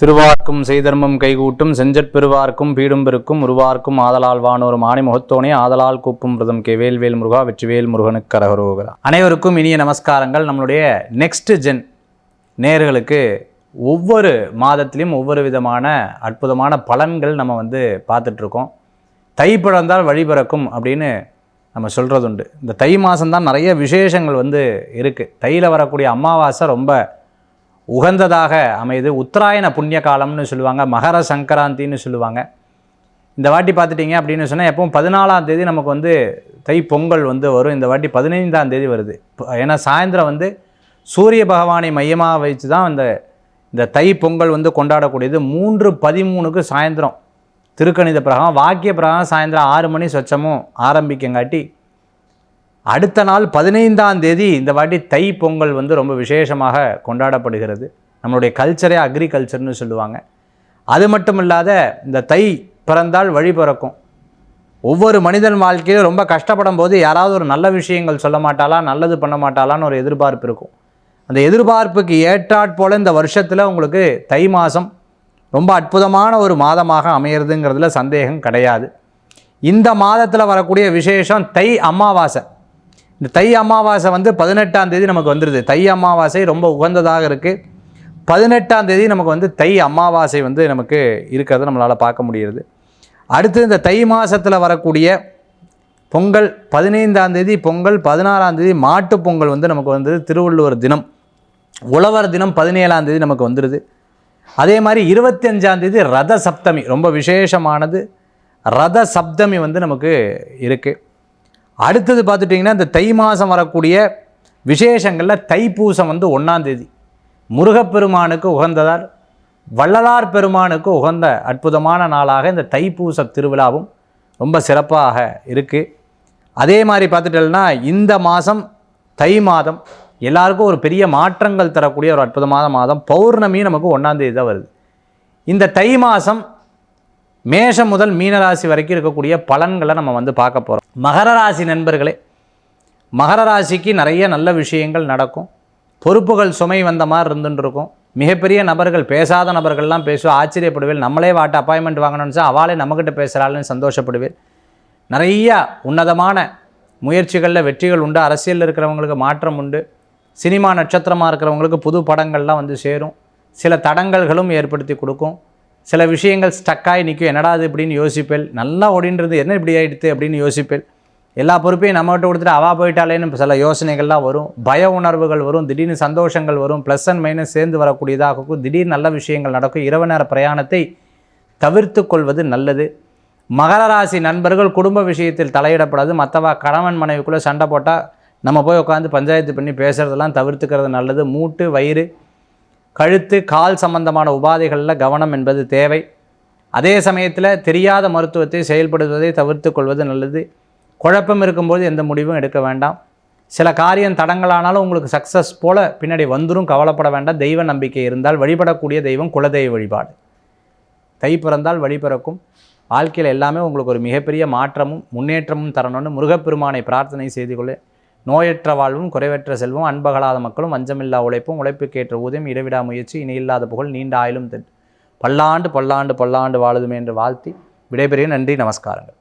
திருவார்க்கும் செய்தர்மம் கைகூட்டும் செஞ்சற் பெருவார்க்கும் பீடும் பெருக்கும் உருவார்க்கும் ஆதலால் வானோரும் ஆணை முகத்தோனே ஆதலால் கூப்பும் பிரதம் கே வேல்வேல் முருகா வெற்றிவேல் முருகனுக்கு கரகரோகரா. அனைவருக்கும் இனிய நமஸ்காரங்கள். நம்மளுடைய நெக்ஸ்ட் ஜென் நேர்களுக்கு ஒவ்வொரு மாதத்திலையும் ஒவ்வொரு விதமான அற்புதமான பலன்கள் நம்ம வந்து பார்த்துட்ருக்கோம். தை பிறந்தால் வழி பிறக்கும் அப்படின்னு நம்ம சொல்கிறது உண்டு இந்த தை மாதம்தான் நிறைய விசேஷங்கள் வந்து இருக்குது தையில் வரக்கூடிய அமாவாசை ரொம்ப உகந்ததாக அமையுது. உத்தராயண புண்ணிய காலம்னு சொல்லுவாங்க மகர சங்கராந்தின்னு சொல்லுவாங்க. இந்த வாட்டி பார்த்துட்டிங்க அப்படின்னு சொன்னால் எப்பவும் பதினாலாம் தேதி நமக்கு வந்து தை பொங்கல் வந்து வரும். இந்த வாட்டி பதினைந்தாம் தேதி வருது. ஏன்னா சாயந்தரம் வந்து சூரிய பகவானை மையமாக வச்சு தான் இந்த இந்த தை பொங்கல் வந்து கொண்டாடக்கூடியது. மூன்று பதிமூணுக்கு சாயந்தரம். திருக்கணித பிரகாரம் வாக்கிய பிரகாரம் சாயந்தரம் ஆறு மணி சொச்சமும் ஆரம்பிக்கங்காட்டி அடுத்த நாள் பதினைந்தாம் தேதி இந்த வாட்டி தை பொங்கல் வந்து ரொம்ப விசேஷமாக கொண்டாடப்படுகிறது. நம்மளுடைய கல்ச்சரே அக்ரிகல்ச்சர்னு சொல்லுவாங்க. அது மட்டும் இல்லாத இந்த தை பிறந்தால் வழி பிறக்கும். ஒவ்வொரு மனிதன் வாழ்க்கையிலும் ரொம்ப கஷ்டப்படும் போது யாராவது ஒரு நல்ல விஷயங்கள் சொல்ல மாட்டாளா நல்லது பண்ண மாட்டாளான்னு ஒரு எதிர்பார்ப்பு இருக்கும். அந்த எதிர்பார்ப்புக்கு ஏற்றாற்போல் இந்த வருஷத்தில் உங்களுக்கு தை மாதம் ரொம்ப அற்புதமான ஒரு மாதமாக அமையிறதுங்கிறதுல சந்தேகம் கிடையாது. இந்த மாதத்தில் வரக்கூடிய விசேஷம் தை அமாவாசை. இந்த தை அமாவாசை வந்து பதினெட்டாம் தேதி நமக்கு வந்துடுது தை அமாவாசை ரொம்ப உகந்ததாக இருக்குது பதினெட்டாம் தேதி நமக்கு வந்து தை அமாவாசை வந்து நமக்கு இருக்கிறத நம்மளால் பார்க்க முடியுது அடுத்து இந்த தை மாதத்தில் வரக்கூடிய பொங்கல் பதினைந்தாம் தேதி பொங்கல் பதினாறாம் தேதி மாட்டுப் பொங்கல் வந்து நமக்கு வந்து திருவள்ளுவர் தினம். உழவர் தினம் பதினேழாம் தேதி நமக்கு வந்துடுது அதே மாதிரி இருபத்தஞ்சாம் தேதி ரத சப்தமி ரொம்ப விசேஷமானது. ரத சப்தமி வந்து நமக்கு இருக்குது அடுத்தது பார்த்துட்டிங்கன்னா இந்த தை மாதம் வரக்கூடிய விசேஷங்களில் தைப்பூசம் வந்து ஒன்றாந்தேதி முருகப்பெருமானுக்கு உகந்ததால் வள்ளலார் பெருமானுக்கு உகந்த அற்புதமான நாளாக இந்த தைப்பூச திருவிழாவும் ரொம்ப சிறப்பாக இருக்குது அதே மாதிரி பார்த்துட்டோம்னா இந்த மாதம் தை மாதம் எல்லாருக்கும் ஒரு பெரிய மாற்றங்கள் தரக்கூடிய ஒரு அற்புதமான மாதம் பௌர்ணமி நமக்கு ஒன்றாந்தேதி தான் வருது. இந்த தை மாதம் மேஷம் முதல் மீனராசி வரைக்கும் இருக்கக்கூடிய பலன்களை நம்ம வந்து பார்க்க போகிறோம் மகர ராசி நண்பர்களே மகர ராசிக்கு நிறைய நல்ல விஷயங்கள் நடக்கும். பொறுப்புகள் சுமை வந்த மாதிரி இருந்துட்டுருக்கும் மிகப்பெரிய நபர்கள் பேசாத நபர்கள்லாம் பேசுவோம் ஆச்சரியப்படுவேன் நம்மளே வாட்ட அப்பாயின்மெண்ட் வாங்கணும்னு சொல்லி அவளே நம்மக்கிட்ட பேசுகிறாள்னு சந்தோஷப்படுவேன் நிறைய உன்னதமான முயற்சிகளில் வெற்றிகள் உண்டு. அரசியலில் இருக்கிறவங்களுக்கு மாற்றம் உண்டு. சினிமா நட்சத்திரமாக இருக்கிறவங்களுக்கு புது படங்கள்லாம் வந்து சேரும். சில தடங்கல்களும் ஏற்படுத்தி கொடுக்கும். சில விஷயங்கள் ஸ்டக்காகி நிற்கும். என்னடா இது இப்படின்னு யோசிப்பேன் நல்லா ஓடின்றது என்ன இப்படி ஆகிடுது அப்படின்னு யோசிப்பேன் எல்லா பொறுப்பையும் நம்மகிட்ட கொடுத்துட்டு அவா போயிட்டாலேன்னு சில யோசனைகள்லாம் வரும். பய உணர்வுகள் வரும். திடீர்னு சந்தோஷங்கள் வரும். ப்ளஸ் அண்ட் மைனஸ் சேர்ந்து வரக்கூடியதாக இருக்கும் திடீர் நல்ல விஷயங்கள் நடக்கும். இரவு நேர பிரயாணத்தை தவிர்த்து கொள்வது நல்லது. மகர ராசி நண்பர்கள் குடும்ப விஷயத்தில் தலையிடப்படாது. மற்றவா கணவன் மனைவிக்குள்ளே சண்டை போட்டால் நம்ம போய் உட்காந்து பஞ்சாயத்து பண்ணி பேசுகிறதெல்லாம் தவிர்த்துக்கிறது நல்லது. மூட்டு வயிறு கழுத்து கால் சம்பந்தமான உபாதைகளில் கவனம் என்பது தேவை. அதே சமயத்தில் தெரியாத மருத்துவத்தை செயல்படுவதை தவிர்த்து கொள்வது நல்லது. குழப்பம் இருக்கும்போது எந்த முடிவும் எடுக்க வேண்டாம். சில காரியம் தடங்களானாலும் உங்களுக்கு சக்ஸஸ் போல் பின்னாடி வந்துடும் கவலைப்பட வேண்டாம். தெய்வ நம்பிக்கை இருந்தால் வழிபடக்கூடிய தெய்வம் குலதெய்வ வழிபாடு. தை பிறந்தால் வழி பிறக்கும். வாழ்க்கையில் எல்லாமே உங்களுக்கு ஒரு மிகப்பெரிய மாற்றமும் முன்னேற்றமும் தரணும்னு முருகப்பெருமானை பிரார்த்தனை செய்து கொள்ள. நோயற்ற வாழ்வும் குறைவற்ற செல்வம் அன்பகலாத மக்களும் வஞ்சமில்லா உழைப்பும் உழைப்புக்கேற்ற ஊதியம் இடைவிடா முயற்சி இணையில்லாத புகழ் நீண்ட ஆயிலும் தென். பல்லாண்டு பல்லாண்டு பல்லாண்டு வாழுதுமே என்று வாழ்த்தி விடைபெறுகிறேன். நன்றி நமஸ்காரங்கள்.